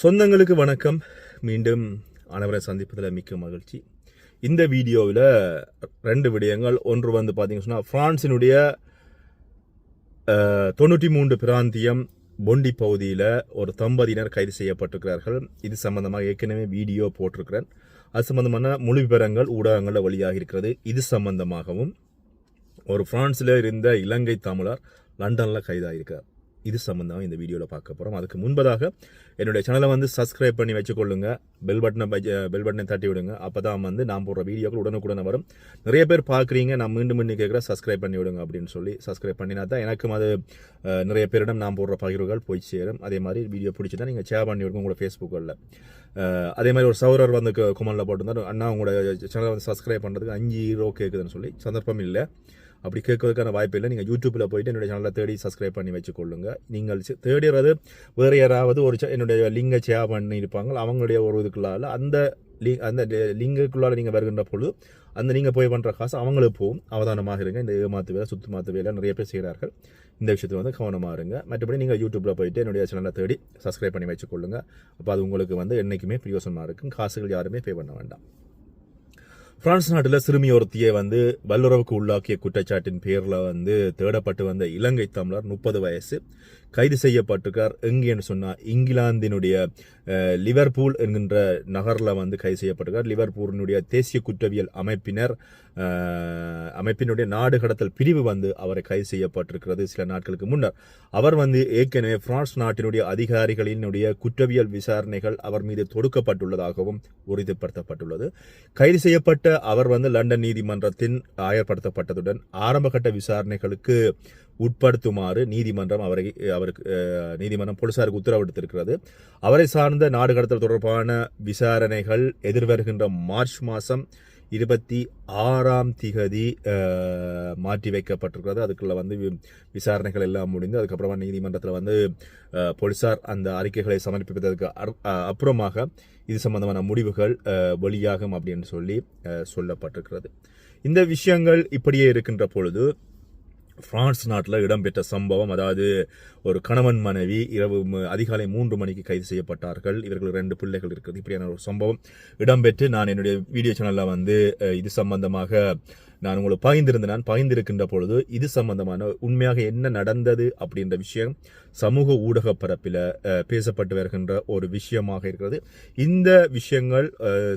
சொந்தங்களுக்கு வணக்கம். மீண்டும் அனைவரை சந்திப்பதில் மிக்க மகிழ்ச்சி. இந்த வீடியோவில் ரெண்டு விடயங்கள். ஒன்று வந்து பார்த்தீங்கன்னு சொன்னால் ஃப்ரான்ஸினுடைய தொண்ணூற்றி மூன்று பிராந்தியம் பொண்டி பகுதியில் ஒரு தம்பதியினர் கைது செய்யப்பட்டிருக்கிறார்கள். இது சம்பந்தமாக ஏற்கனவே வீடியோ போட்டிருக்கிறேன். அது சம்பந்தமான முழு விவரங்கள் ஊடகங்களில் வழியாக இருக்கிறது இது சம்பந்தமாகவும் ஒரு பிரான்ஸில் இருந்த இலங்கை தமிழர் லண்டனில் கைதாகிருக்கார் இது சம்மந்தமாக இந்த வீடியோவில் பார்க்க போகிறோம் அதுக்கு முன்பதாக என்னுடைய சேனலை வந்து சப்ஸ்கிரைப் பண்ணி வச்சுக்கொள்ளுங்க. பெல் பட்டனை பெல் பட்டனை தட்டி விடுங்க. அப்போ தான் வந்து நான் போடுற வீடியோக்கள் உடனுக்குடனே வரும். நிறைய பேர் பார்க்குறீங்க நான் மீண்டும் மீண்டும் கேட்குற சப்ஸ்கிரைப் பண்ணி விடுங்க அப்படின்னு சொல்லி சப்ஸ்கிரைப் பண்ணினா தான் எனக்கும் அது நிறைய பேரிடம் நான் போடுற பகிர்வுகள் போய் சேரும். அதே மாதிரி வீடியோ பிடிச்சதா நீங்கள் ஷேர் பண்ணி விடுங்க உங்களோட ஃபேஸ்புக்கில் அதே மாதிரி ஒரு சௌரர் வந்து குமலில் போட்டிருந்தார். அண்ணா உங்களோட சேனலை வந்து சப்ஸ்கிரைப் பண்ணுறதுக்கு அஞ்சு ஹீரோ கேட்குதுன்னு சொல்லி சந்தர்ப்பம் இல்லை. அப்படி கேட்கறதுக்கான வாய்ப்பு இல்லை. நீங்கள் யூடியூப்பில் போயிட்டு என்னுடைய சேனலை தேடி சப்ஸ்கிரைப் பண்ணி வச்சுக்கொள்ளுங்க. நீங்கள் தேடிறது தேடுறது வேறு யாராவது ஒரு என்னுடைய லிங்கை ஷேர் பண்ணியிருப்பாங்க. அவங்களுடைய ஒரு இதுக்குள்ளால அந்த லிங்க் அந்த லிங்குக்குள்ளால் நீங்கள் வருகின்ற பொழுது அந்த நீங்கள் போய் பண்ணுற காசு அவங்களுக்கு போகும். அவதானமாக இருங்க. இந்த ஏமாத்து வேலை சுத்து மாற்று வேலை நிறைய பேர் செய்கிறார்கள். இந்த விஷயத்தில் வந்து கவனமாக இருங்க. மற்றபடி நீங்கள் யூடியூப்பில் போயிட்டு என்னுடைய சேனலை தேடி சப்ஸ்கிரைப் பண்ணி வச்சுக்கொள்ளுங்க. அப்போ அது உங்களுக்கு வந்து என்றைக்குமே பிரயோசனமாக இருக்கும். காசுகள் யாருமே பே பண்ண வேண்டாம். பிரான்ஸ் நாட்டில் சிறுமி ஒருத்தியை வந்து வல்லுறவுக்கு உள்ளாக்கிய குற்றச்சாட்டின் பேரில் வந்து தேடப்பட்டு வந்த இலங்கை தமிழர் முப்பது வயசு. கைது செய்யப்பட்டிருக்கார். எங்கேன்னு சொன்னால் இங்கிலாந்தினுடைய லிவர்பூல் என்கின்ற நகரில் வந்து கைது செய்யப்பட்டிருக்கார். லிவர்பூலினுடைய தேசிய குற்றவியல் அமைப்பினர் அமைப்பினுடைய நாடு கடத்தல் பிரிவு வந்து அவரை கைது செய்யப்பட்டிருக்கிறது சில நாட்களுக்கு முன்னர். அவர் வந்து ஏற்கனவே பிரான்ஸ் நாட்டினுடைய அதிகாரிகளினுடைய குற்றவியல் விசாரணைகள் அவர் மீது தொடுக்கப்பட்டுள்ளதாகவும் உறுதிப்படுத்தப்பட்டுள்ளது. கைது செய்யப்பட்ட அவர் வந்து லண்டன் நீதிமன்றத்தின் ஆயர்படுத்தப்பட்டதுடன் ஆரம்பகட்ட விசாரணைகளுக்கு உட்படுத்துமாறு நீதிமன்றம் அவரை அவருக்கு நீதிமன்றம் போலீசாருக்கு உத்தரவிட்டிருக்கிறது. அவரை சார்ந்த நாடு கடத்தல் தொடர்பான விசாரணைகள் எதிர்வருகின்ற மார்ச் மாதம் இருபத்தி ஆறாம் திகதி மாற்றி வைக்கப்பட்டிருக்கிறது. அதுக்குள்ளே வந்து வி- விசாரணைகள் எல்லாம் முடிந்து அதுக்கப்புறமா நீதிமன்றத்தில் வந்து போலீஸார் போலீசார் அந்த அறிக்கைகளை சமர்ப்பிப்பதற்கு அப்புறமாக இது சம்பந்தமான முடிவுகள் வெளியாகும் அப்படின்னு சொல்லி சொல்லப்பட்டிருக்கிறது. இந்த விஷயங்கள் இப்படியே இருக்கின்ற பொழுது பிரான்ஸ் நாட்டில் இடம்பெற்ற சம்பவம் அதாவது ஒரு கணவன் மனைவி இரவு அதிகாலை மூன்று மணிக்கு கைது செய்யப்பட்டார்கள். இவர்கள் ரெண்டு பிள்ளைகள் இருக்குது. இப்படியான ஒரு சம்பவம் இடம்பெற்று நான் என்னுடைய வீடியோ சேனலில் வந்து இது சம்பந்தமாக நான் உங்களுக்கு பகிர்ந்திருந்தேன் நான் பகிர்ந்திருக்கின்ற பொழுது இது சம்பந்தமான உண்மையாக என்ன நடந்தது அப்படின்ற விஷயம் சமூக ஊடக பரப்பில் பேசப்பட்டு வருகின்ற ஒரு விஷயமாக இருக்கிறது. இந்த விஷயங்கள்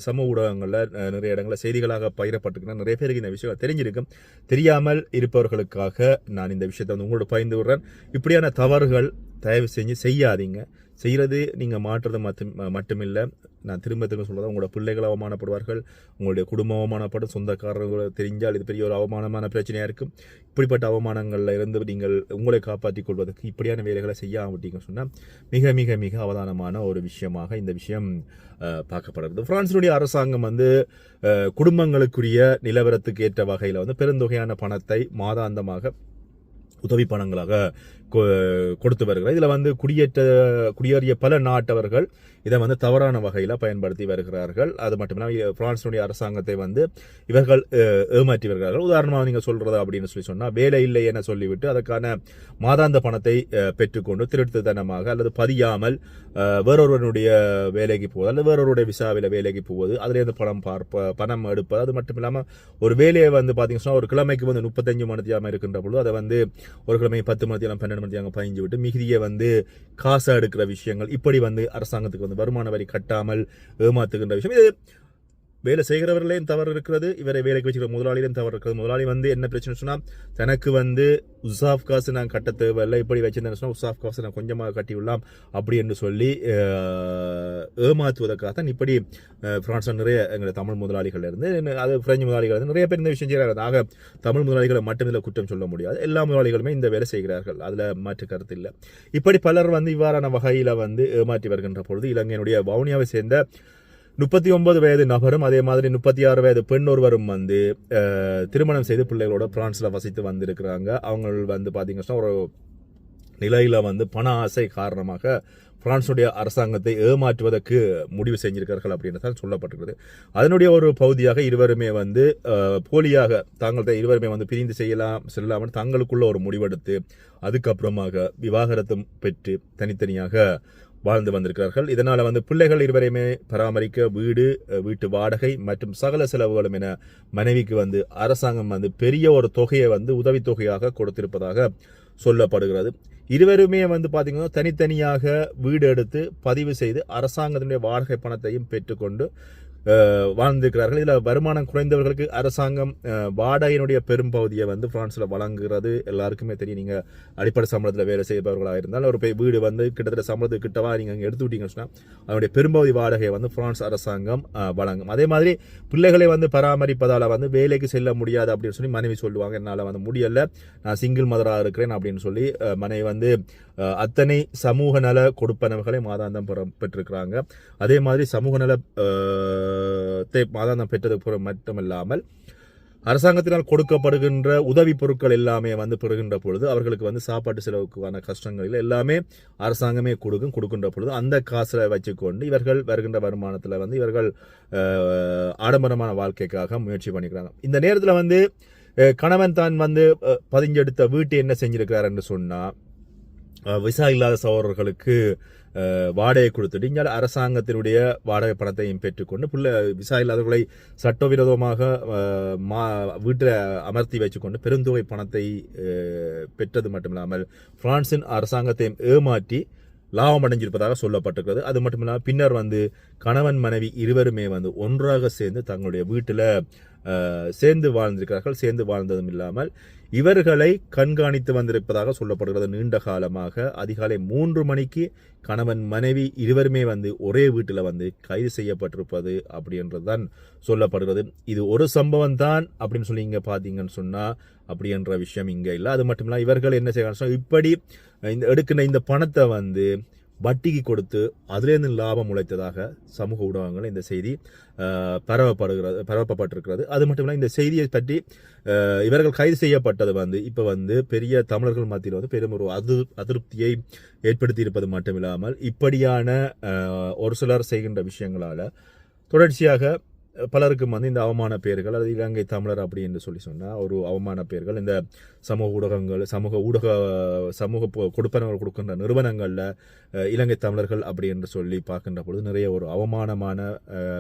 சமூக ஊடகங்களில் நிறைய இடங்களில் செய்திகளாக பகிரப்பட்டிருக்கின்றன. நிறைய பேருக்கு இந்த விஷயங்கள் தெரிஞ்சிருக்கும். தெரியாமல் இருப்பவர்களுக்காக நான் இந்த விஷயத்தை வந்து உங்களோட பகிர்ந்து விடுறேன். இப்படியான தவறுகள் தயவு செஞ்சு செய்யாதீங்க. செய்கிறது நீங்கள் மாற்றுறது மட்டும் மட்டுமில்லை. நான் திரும்ப திரும்ப சொல்கிறதா உங்களோட பிள்ளைகள் அவமானப்படுவார்கள் உங்களுடைய குடும்பம் அவமானப்படும் சொந்தக்காரர்கள் தெரிஞ்சால் இது பெரிய ஒரு அவமானமான பிரச்சனையாக இருக்கும். இப்படிப்பட்ட அவமானங்களில் இருந்து நீங்கள் உங்களை காப்பாற்றிக் கொள்வதற்கு இப்படியான வேலைகளை செய்யாமட்டீங்கன்னு சொன்னால் மிக மிக மிக அவதானமான ஒரு விஷயமாக இந்த விஷயம் பார்க்கப்படுறது பிரான்சினுடைய அரசாங்கம் வந்து குடும்பங்களுக்குரிய நிலவரத்துக்கு ஏற்ற வகையில் வந்து பெருந்தொகையான பணத்தை மாதாந்தமாக உதவி பணங்களாக கொடுத்து வருகிறார். இதில் வந்து குடியேற்ற குடியேறிய பல நாட்டவர்கள் இதை வந்து தவறான வகையில் பயன்படுத்தி வருகிறார்கள். அது மட்டுமில்லாமல் பிரான்ஸினுடைய அரசாங்கத்தை வந்து இவர்கள் ஏமாற்றி வருகிறார்கள். உதாரணமாக நீங்கள் சொல்கிறது அப்படின்னு சொல்லி சொன்னால் வேலை இல்லை என சொல்லிவிட்டு அதற்கான மாதாந்த பணத்தை பெற்றுக்கொண்டு திருட்டுத்தனமாக அல்லது பதியாமல் வேறொருவனுடைய வேலைக்கு போவது அல்லது வேறொருடைய விசாவில் வேலைக்கு போவது அதிலேருந்து பணம் பார்ப்ப பணம் எடுப்பது அது மட்டும் இல்லாமல் ஒரு வேலையை வந்து பார்த்தீங்கன்னா ஒரு கிழமைக்கு வந்து முப்பத்தஞ்சு மணித்தியாமல் இருக்கின்ற பொழுது அதை வந்து ஒரு கிழமை பத்து மணித்தியாலம் பன்னெண்டு மணித்தியாங்க பயஞ்சு விட்டு மிகுதியை வந்து காசை எடுக்கிற விஷயங்கள் இப்படி வந்து அரசாங்கத்துக்கு வந்து வருமான வரி கட்டாமல் ஏமாத்துகின்ற விஷயம். இது வேலை செய்கிறவர்களையும் தவறு இருக்கிறது இவரை வேலைக்கு வச்சுக்கிற முதலாளியிலும் தவறு இருக்கிறது. முதலாளி வந்து என்ன பிரச்சனை சொன்னால் தனக்கு வந்து உசாஃப் காசு நான் கட்ட தேவையில்லை இப்படி வச்சிருந்தேன் சொன்னால் உசாஃப் காசு நான் கொஞ்சமாக கட்டி விடலாம் அப்படி என்று சொல்லி ஏமாற்றுவதற்காகத்தான் இப்படி ஃப்ரான்ஸில் நிறைய எங்கள் தமிழ் முதலாளிகள் இருந்து அது பிரெஞ்சு முதலாளிகள் இருந்து நிறைய பேர் இந்த விஷயம் செய்கிறார்கள். ஆக தமிழ் முதலாளிகளை மட்டும் இதில் குற்றம் சொல்ல முடியாது. எல்லா முதலாளிகளுமே இந்த வேலை செய்கிறார்கள். அதில் மாற்று கருத்து இல்லை. இப்படி பலர் வந்து இவ்வாறான வகையில் வந்து ஏமாற்றி வருகின்ற பொழுது இலங்கையினுடைய வவுனியாவை சேர்ந்த முப்பத்தி ஒன்பது வயது நபரும் அதே மாதிரி முப்பத்தி ஆறு வயது பெண் ஒருவரும் வந்து திருமணம் செய்து பிள்ளைகளோட பிரான்ஸில் வசித்து வந்திருக்கிறாங்க. அவங்க வந்து பார்த்தீங்கன்னா ஒரு நிலையில் வந்து பண ஆசை காரணமாக பிரான்ஸுடைய அரசாங்கத்தை ஏமாற்றுவதற்கு முடிவு செஞ்சிருக்கிறார்கள் அப்படின்னு தான் சொல்லப்பட்டிருக்கிறது. அதனுடைய ஒரு பகுதியாக இருவருமே வந்து போலியாக தாங்கள் இருவருமே வந்து பிரிந்து செய்யலாம் செல்லாமல் தங்களுக்குள்ள ஒரு முடிவெடுத்து அதுக்கப்புறமாக விவாகரத்தும் பெற்று தனித்தனியாக வாழ்ந்து வந்திருக்கிறார்கள். இதனால் வந்து பிள்ளைகள் இருவரையுமே பராமரிக்க வீடு வீட்டு வாடகை மற்றும் சகல செலவுகளும் என மனைவிக்கு வந்து அரசாங்கம் வந்து பெரிய ஒரு தொகையை வந்து உதவித்தொகையாக கொடுத்திருப்பதாக சொல்லப்படுகிறது. இருவருமே வந்து பார்த்தீங்கன்னா தனித்தனியாக வீடு எடுத்து பதிவு செய்து அரசாங்கத்தினுடைய வாடகை பணத்தையும் பெற்றுக்கொண்டு வாழ்ந்திருக்கிறார்கள். இதில் வருமானம் குறைந்தவர்களுக்கு அரசாங்கம் வாடகையினுடைய பெரும்பகுதியை வந்து ஃப்ரான்ஸில் வழங்குகிறது. எல்லாருக்குமே தெரியும். நீங்கள் அடிப்படை சம்பளத்தில் வேலை செய்பவர்களாக இருந்தால் ஒரு போய் வீடு வந்து கிட்டத்தட்ட சம்பளத்துக்கு கிட்டவா நீங்கள் அங்கே எடுத்து விட்டீங்கன்னு சொன்னால் அதனுடைய பெரும்பகுதி வாடகையை வந்து ஃப்ரான்ஸ் அரசாங்கம் வழங்கும். அதே மாதிரி பிள்ளைகளை வந்து பராமரிப்பதால் வந்து வேலைக்கு செல்ல முடியாது அப்படின்னு சொல்லி மனைவி சொல்லுவாங்க. என்னால் வந்து முடியலை. நான் சிங்கிள் மதராக இருக்கிறேன் அப்படின்னு சொல்லி மனைவி வந்து அத்தனை சமூக நல கொடுப்பனவுகளை மாதாந்தம் பெற்றிருக்கிறாங்க. அதே மாதிரி சமூக நல மாதாந்தம் பெற்றது புற- மட்டுமல்லாமல் அரசாங்கத்தினால் கொடுக்கப்படுகின்ற உதவி பொருட்கள் எல்லாமே வந்து பெறுகின்ற பொழுது அவர்களுக்கு வந்து சாப்பாட்டு செலவுக்கான கஷ்டங்கள் எல்லாமே அரசாங்கமே கொடுக்கும் கொடுக்கின்ற பொழுது அந்த காசில் வச்சுக்கொண்டு இவர்கள் வருகின்ற வருமானத்தில் வந்து இவர்கள் ஆடம்பரமான வாழ்க்கைக்காக முயற்சி பண்ணிக்கிறாங்க. இந்த நேரத்தில் வந்து கணவன் தான் வந்து பதிஞ்செடுத்த வீட்டை என்ன செஞ்சிருக்கிறார் என்று சொன்னால் விசா இல்லாத சகோதரர்களுக்கு வாடகை கொடுத்துட்டு இங்கே அரசாங்கத்தினுடைய வாடகை பணத்தையும் பெற்றுக்கொண்டு பிள்ளை விசா இல்லாதவர்களை சட்டவிரோதமாக மா வீட்டில் அமர்த்தி வச்சுக்கொண்டு பெருந்தொகை பணத்தை பெற்றது மட்டுமில்லாமல் பிரான்சின் அரசாங்கத்தையும் ஏமாற்றி லாபம் அடைஞ்சிருப்பதாக சொல்லப்பட்டிருக்கிறது. அது மட்டுமில்லாமல் பின்னர் வந்து கணவன் மனைவி இருவருமே வந்து ஒன்றாக சேர்ந்து தங்களுடைய வீட்டில் சேர்ந்து வாழ்ந்திருக்கிறார்கள் சேர்ந்து வாழ்ந்ததும் இல்லாமல் இவர்களை கண்காணித்து வந்திருப்பதாக சொல்லப்படுகிறது. நீண்ட காலமாக அதிகாலை மூன்று மணிக்கு கணவன் மனைவி இருவருமே வந்து ஒரே வீட்டில் வந்து கைது செய்யப்பட்டிருப்பது அப்படின்றது தான் சொல்லப்படுகிறது. இது ஒரு சம்பவம் தான் அப்படின்னு சொல்லி இங்கே பார்த்தீங்கன்னு சொன்னால் அப்படின்ற விஷயம் இங்கே இல்லை. அது மட்டும் இல்லை இவர்கள் என்ன செய்யறாங்க இப்படி இந்த எடுக்கின்ற இந்த பணத்தை வந்து வட்டிக்கு கொடுத்து அதுலேருந்து லாபம் உழைத்ததாக சமூக ஊடகங்கள் இந்த செய்தி பரவப்படுகிறது பரவப்பட்டிருக்கிறது. அது மட்டும் இல்லை இந்த செய்தியை பற்றி இவர்கள் கைது செய்யப்பட்டது வந்து இப்போ வந்து பெரிய தமிழர்கள் மத்தியில் வந்து பெரும் ஒரு அது அதிருப்தியை ஏற்படுத்தி இருப்பது மட்டுமில்லாமல் இப்படியான ஒரு சிலர் செய்கின்ற விஷயங்களால் தொடர்ச்சியாக பலருக்கும் வந்து இந்த அவமான பெயர்கள் அது இலங்கை தமிழர் அப்படி என்று சொல்லி சொன்னால் ஒரு அவமான பெயர்கள் இந்த சமூக ஊடகங்கள் சமூக ஊடக சமூக பொ- கொடுப்பனங்கள் கொடுக்கின்ற நிறுவனங்களில் இலங்கை தமிழர்கள் அப்படி என்று சொல்லி பார்க்கின்ற பொழுது நிறைய ஒரு அவமானமான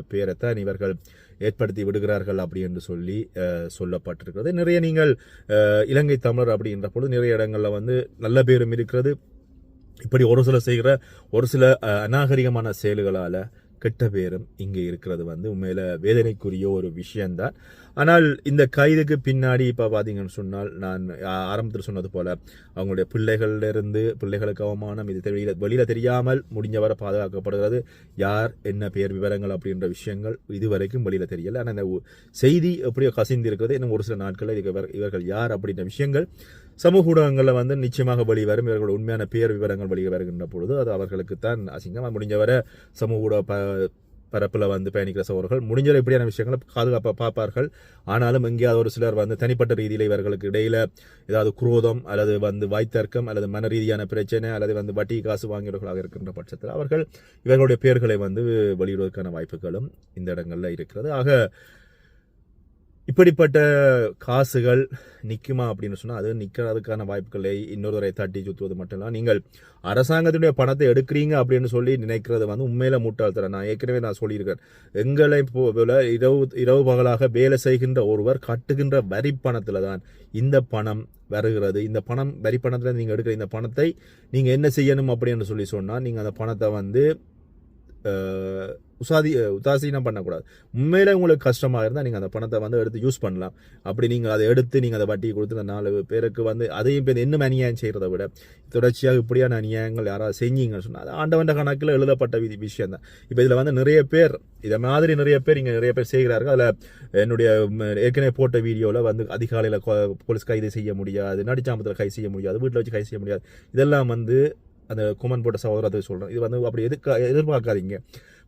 பெயரைத்தான் இவர்கள் ஏற்படுத்தி விடுகிறார்கள் அப்படி என்று சொல்லி சொல்லப்பட்டிருக்கிறது. நிறைய நீங்கள் இலங்கை தமிழர் அப்படின்ற பொழுது நிறைய இடங்களில் வந்து நல்ல பேரும் இருக்கிறது. இப்படி ஒரு சில செய்கிற ஒரு சில அநாகரிகமான செயல்களால் கெட்ட பேரும் இங்கே இருக்கிறது வந்து உண்மையில வேதனைக்குரிய ஒரு விஷயம்தான். ஆனால் இந்த கைதுக்கு பின்னாடி இப்போ பார்த்தீங்கன்னு சொன்னால் நான் ஆரம்பத்தில் சொன்னது போல் அவங்களுடைய பிள்ளைகளிலிருந்து பிள்ளைகளுக்கு அவமானம் இது தெரியல வெளியில் தெரியாமல் முடிஞ்சவரை பாதுகாக்கப்படுகிறது. யார் என்ன பெயர் விவரங்கள் அப்படின்ற விஷயங்கள் இதுவரைக்கும் வெளியில் தெரியல. ஆனால் இந்த செய்தி எப்படியோ கசிந்து இருக்கிறது இன்னும் ஒரு சில நாட்களில் இவர்- இவர்கள் யார் அப்படின்ற விஷயங்கள் சமூக ஊடகங்களில் வந்து நிச்சயமாக வெளிவரும். இவர்களோட உண்மையான பேர் விவரங்கள் வெளியே வருகின்ற பொழுது அது அவர்களுக்கு தான் அசிங்கம் முடிஞ்சவரை சமூக ஊடக ப பரப்பில் வந்து பயணிக்கிற சகோதரர்கள் முடிஞ்சவரை இப்படியான விஷயங்களை பாதுகாப்பாக பார்ப்பார்கள். ஆனாலும் எங்கேயாவது ஒரு சிலர் வந்து தனிப்பட்ட ரீதியில் இவர்களுக்கு இடையில ஏதாவது குரோதம் அல்லது வந்து வாய்த்தர்க்கம் அல்லது மன ரீதியான பிரச்சனை அல்லது வந்து வட்டி காசு வாங்கியவர்களாக இருக்கின்ற பட்சத்தில் அவர்கள் இவர்களுடைய பெயர்களை வந்து வெளியிடுவதற்கான வாய்ப்புகளும் இந்த இடங்களில் இருக்கிறது. ஆக இப்படிப்பட்ட காசுகள் நிற்குமா அப்படின்னு சொன்னால் அது நிற்கிறதுக்கான வாய்ப்புகளை இன்னொருவரை தட்டி சுற்றுவது மட்டும் இல்லை நீங்கள் அரசாங்கத்தினுடைய பணத்தை எடுக்கிறீங்க அப்படின்னு சொல்லி நினைக்கிறது வந்து உண்மையில முட்டாள்தரம் நான் ஏற்கனவே நான் சொல்லியிருக்கேன். எங்களை போல இரவு இரவு பகலாக வேலை செய்கின்ற ஒருவர் கட்டுகின்ற வரி பணத்தில் தான் இந்த பணம் வருகிறது. இந்த பணம் வரி பணத்தில் நீங்கள் எடுக்கிற இந்த பணத்தை நீங்கள் என்ன செய்யணும் அப்படின்னு சொல்லி சொன்னால் நீங்கள் அந்த பணத்தை வந்து உசாதி உதாசீனம் பண்ணக்கூடாது. உண்மையில உங்களுக்கு கஷ்டமாக இருந்தால் நீங்கள் அந்த பணத்தை வந்து எடுத்து யூஸ் பண்ணலாம். அப்படி நீங்கள் அதை எடுத்து நீங்கள் அதை வட்டி கொடுத்து இந்த நாலு பேருக்கு வந்து அதையும் பேர் இன்னும் அநியாயம் செய்கிறத விட தொடர்ச்சியாக இப்படியான அநியாயங்கள் யாராவது செஞ்சீங்கன்னு சொன்னால் அது ஆண்டவன் கணக்கில் எழுதப்பட்ட விதி விஷயம் தான் இப்போ இதில் வந்து நிறைய பேர் இதை மாதிரி நிறைய பேர் இங்கே நிறைய பேர் செய்கிறார்கள். அதில் என்னுடைய ஏற்கனவே போட்ட வீடியோவில் வந்து அதிகாலையில் போலீஸ் கைது செய்ய முடியாது நடிச்சாமத்தில் கை செய்ய முடியாது வீட்டில் வச்சு கை செய்ய முடியாது. இதெல்லாம் வந்து அந்த குமன் போட்ட சகோதரத்தை சொல்கிறேன் இது வந்து அப்படி எதுக்க எதிர்பார்க்காதீங்க.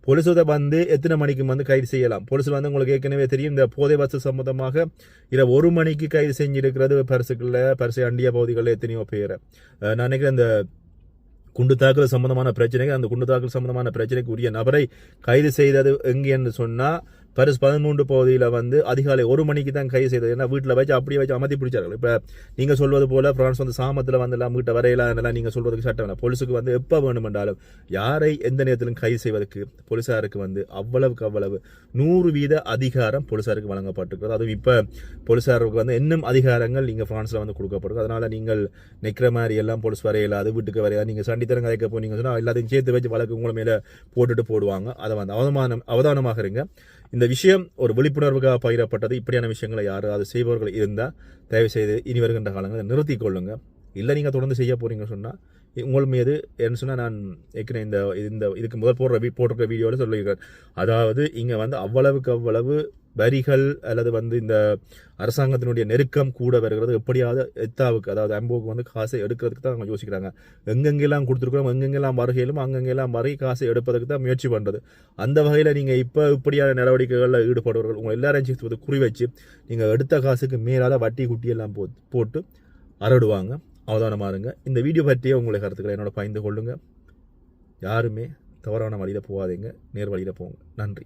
போலீஸோட வந்து எத்தனை மணிக்கு வந்து கைது செய்யலாம்? போலீஸில் வந்து உங்களுக்கு ஏற்கனவே தெரியும் இந்த போதை வசதி சம்மந்தமாக இரவு ஒரு மணிக்கு கைது செஞ்சிருக்கிறது பரிசுகளில் பரிசு அண்டிய பகுதிகளில் எத்தனையோ பேர். நான் நினைக்கிறேன் இந்த குண்டு தாக்குதல் சம்பந்தமான பிரச்சனைக்கு அந்த குண்டு தாக்குதல் சம்பந்தமான பிரச்சனைக்கு உரிய நபரை கைது செய்தது எங்கேன்னு சொன்னால் பரிஸ் பதிமூன்று பகுதியில் வந்து அதிகாலை ஒரு மணிக்கு தான் கை செய்தது. ஏன்னா வீட்டில் வச்சு அப்படியே வச்சு அமர்த்தி பிடிச்சார்கள். இப்போ நீங்கள் சொல்வது போல் பிரான்ஸ் வந்து சாமத்தில் வந்து வீட்டை வரையலாம் அதெல்லாம் நீங்கள் சொல்வதுக்கு சட்டம் இல்லை. போலீஸுக்கு வந்து எப்போ வேணுமென்றாலும் யாரை எந்த நேரத்திலும் கைது செய்வதற்கு போலீஸாருக்கு வந்து அவ்வளவுக்கு அவ்வளவு நூறு வீத அதிகாரம் போலீஸாருக்கு வழங்கப்பட்டிருக்கிறது. அதுவும் இப்போ போலீஸாருக்கு வந்து இன்னும் அதிகாரங்கள் நீங்கள் ஃப்ரான்ஸில் வந்து கொடுக்கப்பட்டிருக்கு. அதனால் நீங்கள் நிற்கிற மாதிரி எல்லாம் போலீஸ் வரையலாது வீட்டுக்கு வரையாது நீங்கள் சண்டித்தரம் கதைக்க போனீங்க சொன்னால் எல்லாத்தையும் சேர்த்து வச்சு வழக்கு உங்களை மேலே போட்டுட்டு போடுவாங்க. அதை வந்து அவதானம் அவதானமாக இருங்க. இந்த விஷயம் ஒரு விழிப்புணர்வுக்காக பகிரப்பட்டது. இப்படியான விஷயங்களை யாரும் அது செய்பவர்கள் இருந்தால் தயவு செய்து இனி வருகின்ற காலங்களில் நிறுத்திக் கொள்ளுங்க. இல்லை நீங்கள் தொடர்ந்து செய்ய போகிறீங்கன்னு சொன்னால் உங்கள் மீது என்ன சொன்னால் நான் ஏற்கனவே இந்த இந்த இதுக்கு முதல் போடுற வீ போட்டிருக்க வீடியோவில் சொல்லியிருக்கேன் அதாவது இங்கே வந்து அவ்வளவுக்கு அவ்வளவு வரிகள் அல்லது வந்து இந்த அரசாங்கத்தினுடைய நெருக்கம் கூட வருகிறது. எப்படியாவது எத்தாவுக்கு அதாவது அம்போவுக்கு வந்து காசை எடுக்கிறதுக்கு தான் அவங்க யோசிக்கிறாங்க. எங்கெங்கெல்லாம் கொடுத்துருக்குறோம் எங்கெங்கெல்லாம் வருகையிலும் அங்கெங்கெல்லாம் வரை காசை எடுப்பதற்கு தான் முயற்சி பண்ணுறது அந்த வகையில் நீங்கள் இப்போ இப்படியான நடவடிக்கைகளில் ஈடுபடுவர்கள் உங்களை எல்லாரையும் சேர்த்து குறி வச்சு நீங்கள் எடுத்த காசுக்கு மேலால் வட்டி குட்டியெல்லாம் போ போட்டு அரடுவாங்க. அவதானமாக இருங்க. இந்த வீடியோ பற்றியே உங்களை கருத்துக்களை என்னோட பயந்து கொள்ளுங்கள் யாருமே தவறான வழியில் போகாதீங்க. நேர் வழியில் போங்க. நன்றி.